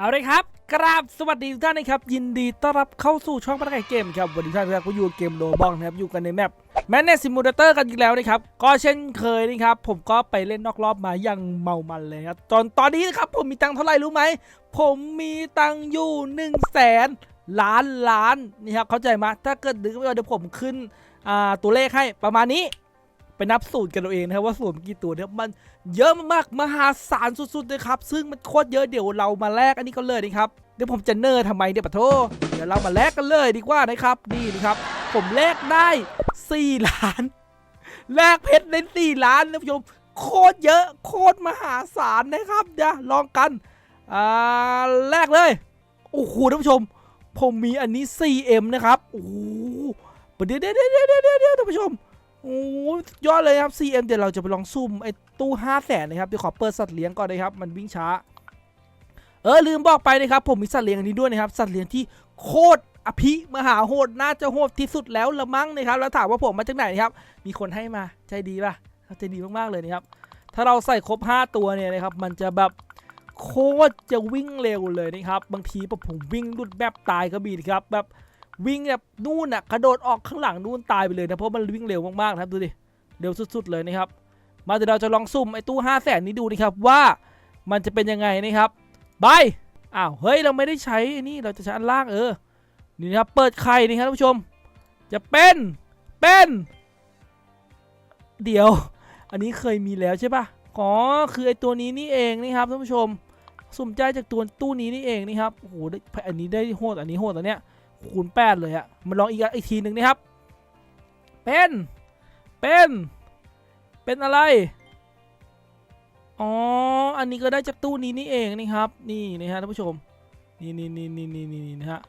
เอาเลยครับ กราบสวัสดีทุกท่านนะครับ ยินดีต้อนรับเข้าสู่ช่องพัฒนาเกมครับ วันนี้ท่านครับก็อยู่เกมโลบองนะครับ อยู่กันในแมปแมนเนสซิมูเลเตอร์กันอีกแล้วนะครับ ก็เช่นเคยนะครับ ผมก็ไปเล่นนอกรอบมาอย่างเมามันเลยครับตอนตอนนี้นะครับ ผมมีตังเท่าไหร่รู้ไหม ผมมีตังอยู่1นึ่งแสนล้านล้านนี่ครับเข้าใจไหมถ้าเกิดดึกไม่เอาเดี๋ยวผมขึ้นตัวเลขให้ประมาณนี้ ไปนับสูตรกันเราเองนะครับว่าสูตรกี่ตัวเนี่ยมันเยอะมากมหาศาลสุดๆเลยครับ ซึ่งมันโคตรเยอะเดี๋ยวเรามาแลกอันนี้กันเลยนะครับเดี๋ยวผมจะเนอร์ทำไมเนี่ยปะโทเดี๋ยวเรามาแลกกันเลยดีกว่านะครับนี่นะครับ ผมแลกได้ 4 ล้านแลกเพชรได้4ล้านนะผู้ชมโคตรเยอะโคตรมหาศาลนะครับเดี๋ยวลองกันอ่าแลกเลยโอ้โหท่านผู้ชม ผมมีอันนี้ 4M นะครับโอ้โหเดี๋ยวเดี๋ยวเดี๋ยวเดี๋ยวเดี๋ยวท่านผู้ชม โอ้ยยอดเลยครับ CM เดี๋ยวเราจะไปลองซุ่มไอ้ตู้5 0 0แสนนะครับเดี๋ยวขอเปิดสัตว์เลี้ยงก่อนนะครับ มันวิ่งช้า เออลืมบอกไปนะครับ ผมมีสัตว์เลี้ยงอันนี้ด้วยนะครับ สัตว์เลี้ยงที่โคตรอภิมหาโหดน่าจะโหดที่สุดแล้วละมั้งนะครับ แล้วถามว่าผมมาจากไหนนะครับ มีคนให้มาใจดีป่ะใจดีมากๆเลยนะครับ ถ้าเราใส่ครบ 5 ตัวเนี่ยนะครับ มันจะแบบโคตรจะวิ่งเร็วเลยนะครับ บางทีผมวิ่งรุดแบบตายก็มีนะครับแบบ วิ่งแบบนู่นน่ะกระโดดออกข้างหลังนู่นตายไปเลยนะเพราะมันวิ่งเร็วมากๆนะครับดูดิเร็วสุด ๆ เลยนะครับ มาเดี๋ยวเราจะลองซุ่มไอ้ตู้5 0 0แสนนี้ดูนะครับว่ามันจะเป็นยังไงนะครับบายอ้าวเฮ้ยเราไม่ได้ใช้ไอ้นี่เราจะใช้อันล่างเออนี่นะครับเปิดไข่นี่ครับท่านผู้ชม จะเป็นเป็นเดี๋ยว อันนี้เคยมีแล้วใช่ปะอ๋อคือไอตัวนี้นี่เองนี่ครับท่านผู้ชมสุ่มใจจากตัวตู้นี้นี่เองนี่ครับโอ้โหอันนี้ได้โหดอันนี้โหดอันเนี้ย คูณแปดเลยอะมาลองอีกอีกทีหนึ่งนะครับ เป็น เป็น เป็นอะไร อ๋อ อันนี้ก็ได้จากตู้นี้นี่เองนี่ครับ นี่นะฮะท่านผู้ชม นี่นี่นี่นี่นี่นี่นะฮะ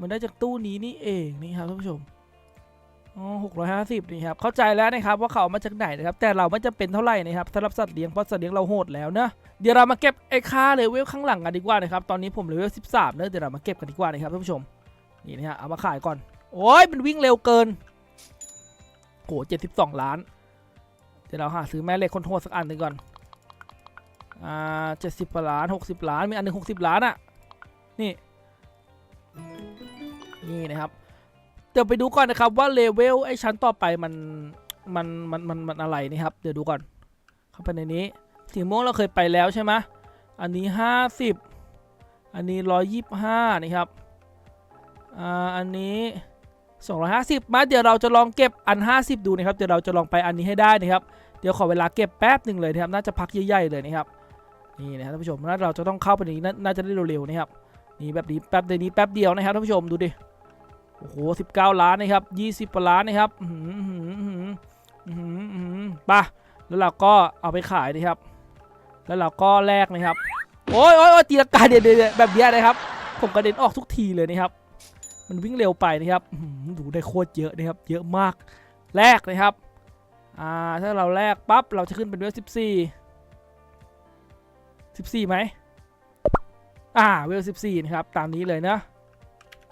มันได้จากตู้นี้นี่เองนี่ครับท่านผู้ชม อ๋อหกร้อยห้าสิบนี่ครับ เข้าใจแล้วนะครับว่าเขาเอามาจากไหนนะครับ แต่เราไม่จำเป็นเท่าไหร่นะครับสำหรับสัตว์เลี้ยงเพราะสัตว์เลี้ยงเราโหดแล้วนะเดี๋ยวเรามาเก็บไอ้ค่าเลเวลข้างหลังกันดีกว่านะครับ ตอนนี้ผมเลเวล13เนอะเดี๋ยวเรามาเก็บกันดีกว่านะครับท่านผู้ชม นี่นะฮะเอามาขายก่อน โอ้ยมันวิ่งเร็วเกินโหเจ็ดสิบสองล้าน เดี๋ยวเราหาซื้อแม่เหล็กคนโหดสักอันหนึ่งก่อน อ่าเจ็ดสิบล้านหกสิบล้าน มีอันหนึ่งหกสิบล้านอะนี่ นี่นะครับ เดี๋ยวไปดูก่อนนะครับว่าเลเวลไอ้ชั้นต่อไปมันมันมันมันมันอะไรนี่ครับ เดี๋ยวดูก่อน เข้าไปในนี้ สีม่วงเราเคยไปแล้วใช่ไหมอันนี้ห้าสิบอันนี้ร้อยยี่สิบห้านี่ครับ อ่าอันนี้ 250 มาเดี๋ยวเราจะลองเก็บอัน 50 ดูนะครับเดี๋ยวเราจะลองไปอันนี้ให้ได้นะครับเดี๋ยวขอเวลาเก็บแป๊บหนึ่งเลยนะครับน่าจะพักใหญ่ๆเลยนะครับนี่นะครับท่านผู้ชมน่าเราจะต้องเข้าไปนี้น่าน่าจะได้เร็วๆนะครับนี่แบบนี้แป๊บเดียวนี้แป๊บเดียวนะครับท่านผู้ชมดูดิโอ้โห19ล้านนะครับ20กว่าล้านนะครับไป่ะแล้วเราก็เอาไปขายนะครับ แล้วเราก็แลกนะครับ โอ้ยโอ้ยโอ้ยตีลังกาเดี๋ยวเดี๋ยวแบบนี้นะครับ ผมกระเด็นออกทุกทีเลยนะครับ มันวิ่งเร็วไปนะครับดูได้โคตรเยอะนะครับ เยอะมากแรกนะครับอ่าถ้าเราแรกปั๊บเราจะขึ้นเป็นเวลสิบสี่สิบสี่ไหมอ่าเวลสิบสี่นะครับตามนี้เลยนะ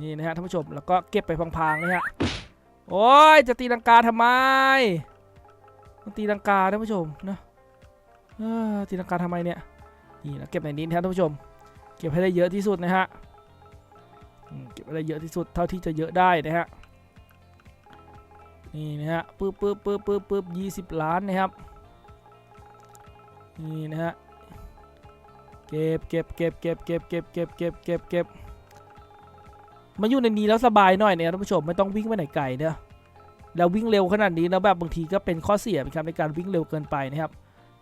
นี่นะฮะท่านผู้ชมแล้วก็เก็บไปพังๆนะฮะโอ้ยจะตีลังกาทำไมมันตีลังกาท่านผู้ชมนะตีลังกาทำไมเนี่ยนี่นะเก็บในนี้นะท่านผู้ชม เก็บให้ได้เยอะที่สุดนะฮะ เก็บอะไรเยอะที่สุดเท่าที่จะเยอะได้นะฮะนี่นะฮะปึ๊บปึ๊บปึ๊บปึ๊บปึ๊บยี่สิบล้านนะครับนี่นะฮะเก็บเก็บเก็บเก็บเก็บเก็บเก็บเก็บเก็บเก็บมาอยู่ในนี้แล้วสบายหน่อยเนี่ยท่านผู้ชมไม่ต้องวิ่งไปไหนไกลเนอะแล้ววิ่งเร็วขนาดนี้แล้วแบบบางทีก็เป็นข้อเสียนะครับในการวิ่งเร็วเกินไปนะครับ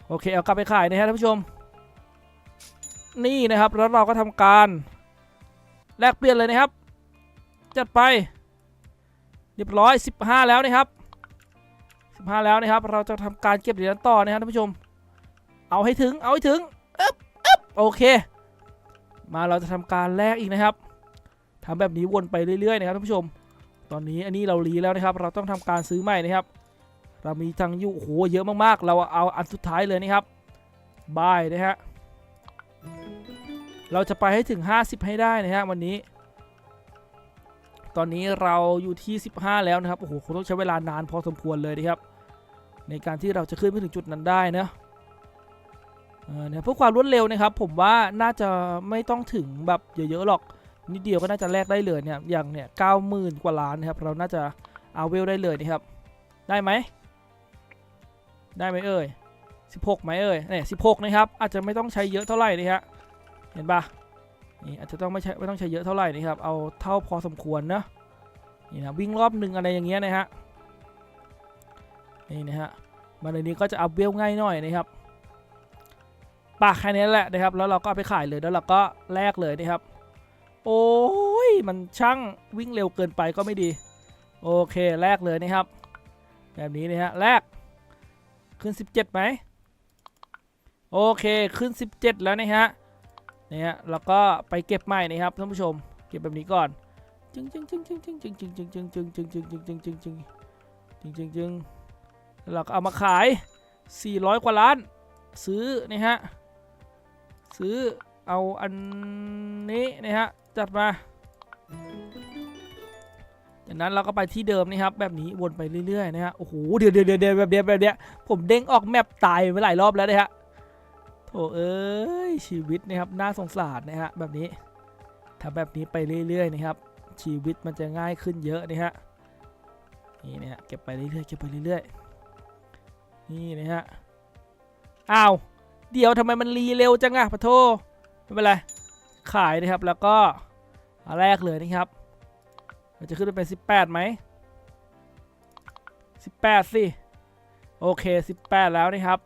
โอเคเอากลับไปขายนะฮะท่านผู้ชม นี่นะครับแล้วเราก็ทำการ แลกเปลี่ยนเลยนะครับ จัดไป เรียบร้อย 15 แล้วนะครับ 15 แล้วนะครับ เราจะทำการเก็บเหรียญต่อนะครับท่านผู้ชม เอาให้ถึง เอาให้ถึงอึ๊บอึ๊บโอเค มาเราจะทำการแลกอีกนะครับทำแบบนี้วนไปเรื่อยๆนะครับท่านผู้ชม ตอนนี้อันนี้เรารีแล้วนะครับ เราต้องทำการซื้อใหม่นะครับ เรามีตังยูโอ้โหเยอะมากๆ เราเอาอันสุดท้ายเลยนะครับบายนะฮะ เราจะไปให้ถึง 50 ให้ได้นะฮะวันนี้ ตอนนี้เราอยู่ที่ 15 แล้วนะครับโอ้โหคงต้องใช้เวลานานพอสมควรเลยนะครับ ในการที่เราจะขึ้นไปถึงจุดนั้นได้นะเนี่ยเพื่อความรวดเร็วนะครับ ผมว่าน่าจะไม่ต้องถึงแบบเยอะๆหรอกนิดเดียวก็น่าจะแลกได้เลยเนี่ยอย่างเนี่ยเก้าหมื่นกว่าล้านนะครับ เราน่าจะเอาเวลได้เลยนะครับ ได้ไหมได้ไหมเอ่ย16ไหมเอ่ยเนี่ย16นะครับ อาจจะไม่ต้องใช้เยอะเท่าไหร่นี่ฮะ เห็นปะนี่อาจจะต้องไม่ใช้ไม่ต้องใช้เยอะเท่าไหร่นะครับ เอาเท่าพอสมควรนะนี่นะวิ่งรอบหนึ่งอะไรอย่างเงี้ยนะฮะนี่นะฮะมาในนี้ก็จะอัพเวลง่ายหน่อยนะครับปากแค่นี้แหละนะครับ แล้วเราก็เอาไปขายเลยแล้วเราก็แลกเลยนะครับ โอ้ยมันช่างวิ่งเร็วเกินไปก็ไม่ดี โอเคแลกเลยนะครับ แบบนี้นะฮะแลกขึ้น 17ไหมโอเคขึ้น 17 แล้วนะฮะ นี่ฮะแล้วก็ไปเก็บใหม่นะครับท่านผู้ชม เก็บแบบนี้ก่อนจึงจึงจึงจึงจึงจึงจึงจึงจึงจึงจึงจึงจึงจึงจึงจึงจึงจึงจึงแล้วเราก็เอามาขาย 400 กว่าล้าน ซื้อนี่ฮะซื้อเอาอันนี้นะฮะจัดมาจากนั้นเราก็ไปที่เดิมนี่ครับแบบนี้วนไปเรื่อยๆนะฮะโอ้โหเดี๋ยวเดี๋ยวเดี๋ยวเดี๋ยวแบบเดียวแบบเนี้ยผมเด้งออกแมปตายไปหลายรอบแล้วนะฮะ โถเอ้ยชีวิตนะครับน่าสงสารนะฮะแบบนี้ถ้าแบบนี้ไปเรื่อยๆนะครับ ชีวิตมันจะง่ายขึ้นเยอะนะฮะนี่นะฮะเก็บไปเรื่อยๆเก็บไปเรื่อยๆนี่นะฮะอ้าวเดี๋ยวทำไมมันรีเร็วจังอะปะโทไม่เป็นไรขายนะครับแล้วก็เอาแรกเลยนะครับมันจะขึ้นไปเป็น18ไหม18สิโอเค 18 แล้วนะครับ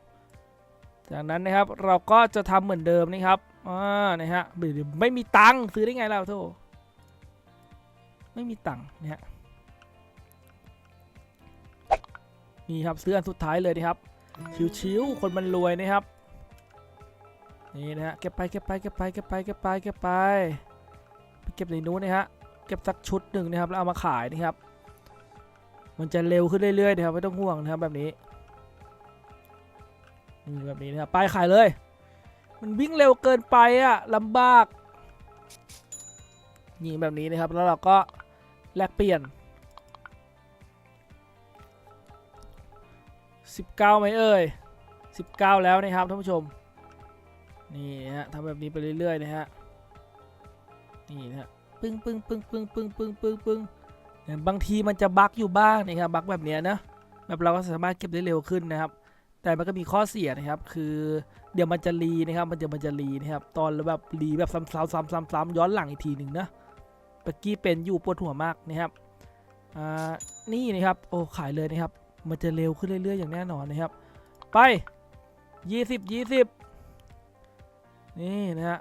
จากนั้นนะครับเราก็จะทำเหมือนเดิมนะครับอ่านะฮะไม่มีตังค์ซื้อได้ไงเราโทไม่มีตังค์นะฮะนี่ครับซื้ออันสุดท้ายเลยนะครับ ชิวๆคนมันรวยนะครับนี่นะฮะเก็บไปเก็บไปเก็บไปเก็บไปเก็บไปเก็บไปไปเก็บในนู้นนะฮะเก็บสักชุดหนึ่งนะครับแล้วเอามาขายนะครับ มันจะเร็วขึ้นเรื่อยๆนะครับไม่ต้องห่วงนะครับแบบนี้ นี่แบบนี้นะครับไปขายเลย มันวิ่งเร็วเกินไปอะลำบากนี่แบบนี้นะครับ แล้วเราก็แลกเปลี่ยน 19ไหมเอ่ย19 แล้วนะครับท่านผู้ชม นี่ฮะทำแบบนี้ไปเรื่อยๆนะฮะ นี่นะฮะปึ้งปึ้งปึ้งปึ้งปึ้งปึ้งปึ้งปึ้งบางทีมันจะบั๊กอยู่บ้างนะครับบั๊กแบบเนี้ยนะแบบเราก็สามารถเก็บได้เร็วขึ้นนะครับ แต่มันก็มีข้อเสียนะครับ คือเดี๋ยวมันจะรีนะครับ มันจะมันจะรีนะครับ ตอนแบบรีแบบซ้ำๆซ้ำๆซ้ำๆย้อนหลังอีกทีหนึ่งนะเมื่อกี้เป็นอยู่ปวดหัวมากนะครับ อ่า นี่นะครับ โอ้ ขายเลยนะครับ มันจะเร็วขึ้นเรื่อยๆ อย่างแน่นอนนะครับ ไปยี่สิบยี่สิบนี่นะฮะ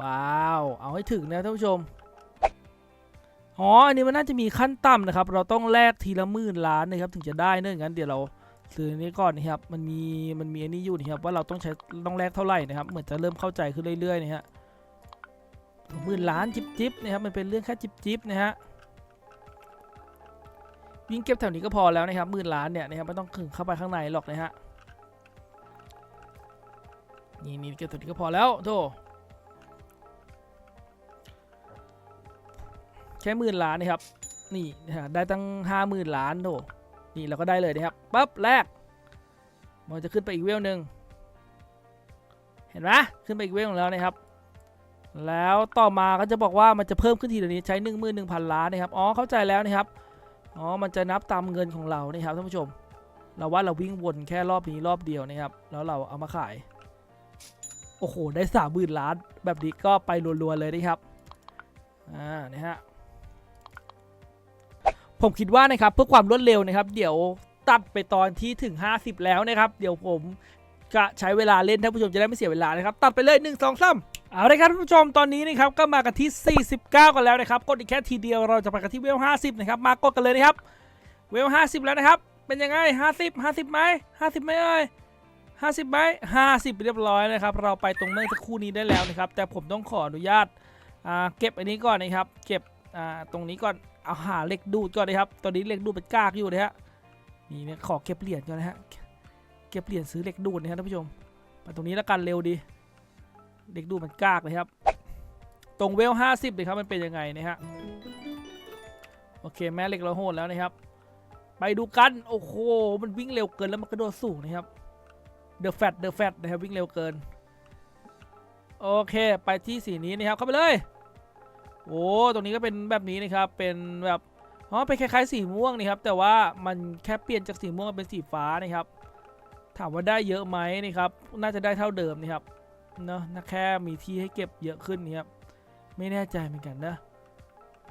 ว้าว เอาให้ถึงนะท่านผู้ชม อ๋อ อันนี้มันน่าจะมีขั้นต่ำนะครับ เราต้องแลกทีละหมื่นล้านนะครับถึงจะได้เนื่องงั้นเดี๋ยวเราซื้ออันนี้ก่อนนะครับ มันมีมันมีอันนี้อยู่นะครับว่าเราต้องใช้ต้องแลกเท่าไหร่นะครับ เหมือนจะเริ่มเข้าใจขึ้นเรื่อยๆนะฮะหมื่นล้านจิบจิบนะครับมันเป็นเรื่องแค่จิบจิบนะฮะวิ่งเก็บแถวนี้ก็พอแล้วนะครับหมื่นล้านเนี่ยนะครับไม่ต้องถึงเข้าไปข้างในหรอกนะฮะนี่นี่เก็บตัวนี้ก็พอแล้วโธ่ แค่หมื่นล้านนะครับ นี่ได้ตั้งห้าหมื่นล้านโธ่นี่เราก็ได้เลยนะครับปั๊บแรก มันจะขึ้นไปอีกเวลหนึ่งเห็นไหมขึ้นไปอีกเวลหนึ่งแล้วนะครับ แล้วต่อมาก็จะบอกว่ามันจะเพิ่มขึ้นทีละนี้ใช้หนึ่งหมื่นหนึ่งพันล้านนะครับอ๋อเข้าใจแล้วนะครับอ๋อมันจะนับตามเงินของเรานะครับท่านผู้ชม เราว่าเราวิ่งวนแค่รอบนี้รอบเดียวนะครับ แล้วเราเอามาขายโอ้โห ได้สามหมื่นล้าน แบบนี้ก็ไปรัวๆเลยนะครับ อ่า นะฮะ ผมคิดว่านะครับเพื่อความรวดเร็วนะครับ เดี๋ยวตัดไปตอนที่ถึง 50 แล้วนะครับ เดี๋ยวผมจะใช้เวลาเล่นท่านผู้ชมจะได้ไม่เสียเวลานะครับ ตัดไปเลย 1 2 3เอาเลยครับท่านผู้ชมตอนนี้นะครับก็มากันที่ 49 กันแล้วนะครับกดอีกแค่ทีเดียวเราจะไปกันที่เวล 50 นะครับ มากดกันเลยนะครับ เวล 50 แล้วนะครับ เป็นยังไง 50 50ไหม50ไหมเอ่ย50ไหม50 เรียบร้อยนะครับ เราไปตรงเมื่อสักครู่นี้ได้แล้วนะครับ แต่ผมต้องขออนุญาตเก็บอันนี้ก่อนนะครับ เก็บตรงนี้ก่อน เอาหาเล็กดูดก่อนนะครับ ตอนนี้เล็กดูดเป็นกากอยู่นะฮะนี่เนี่ยขอเก็บเหรียญก่อนนะฮะ เก็บเหรียญซื้อเล็กดูดนะครับท่านผู้ชม มาตรงนี้แล้วกันเร็วดี เล็กดูดมันกากเลยครับ ตรงเวล50เลยครับมันเป็นยังไงนะฮะ โอเคแม่เล็กเราโหดแล้วนะครับ ไปดูกัน โอ้โห มันวิ่งเร็วเกินแล้วมันกระโดดสูงนะครับ เดอะแฟตเดอะแฟตนะครับวิ่งเร็วเกิน โอเค ไปที่สีนี้นะครับเข้าไปเลย โอ้ตรงนี้ก็เป็นแบบนี้นะครับเป็นแบบอ๋อเป็นคล้ายๆสีม่วงนี่ครับ แต่ว่ามันแค่เปลี่ยนจากสีม่วงเป็นสีฟ้านะครับ ถามว่าได้เยอะไหมนี่ครับ น่าจะได้เท่าเดิมนี่ครับเนอะแค่มีที่ให้เก็บเยอะขึ้นนี่ครับไม่แน่ใจเหมือนกันนะ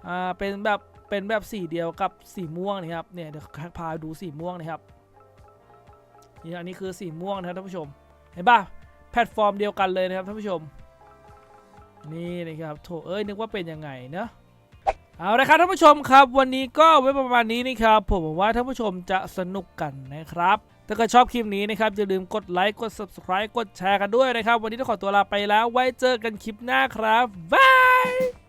อ่าเป็นแบบเป็นแบบสีเดียวกับสีม่วงนี่ครับเนี่ยเดี๋ยวพาดูสีม่วงนะครับนี่อันนี้คือสีม่วงนะครับท่านผู้ชม เห็นป่ะแพลตฟอร์มเดียวกันเลยนะครับท่านผู้ชม นี่นะครับโถเอ้ยนึกว่าเป็นยังไงเนาะเอาละครับท่านผู้ชมครับ วันนี้ก็ไว้ประมาณนี้นะครับผมหวังว่าท่านผู้ชมจะสนุกกันนะครับถ้าเกิดชอบคลิปนี้นะครับอย่าลืมกดไลค์กด subscribe กดแชร์กันด้วยนะครับ วันนี้ต้องขอตัวลาไปแล้วไว้เจอกันคลิปหน้าครับบาย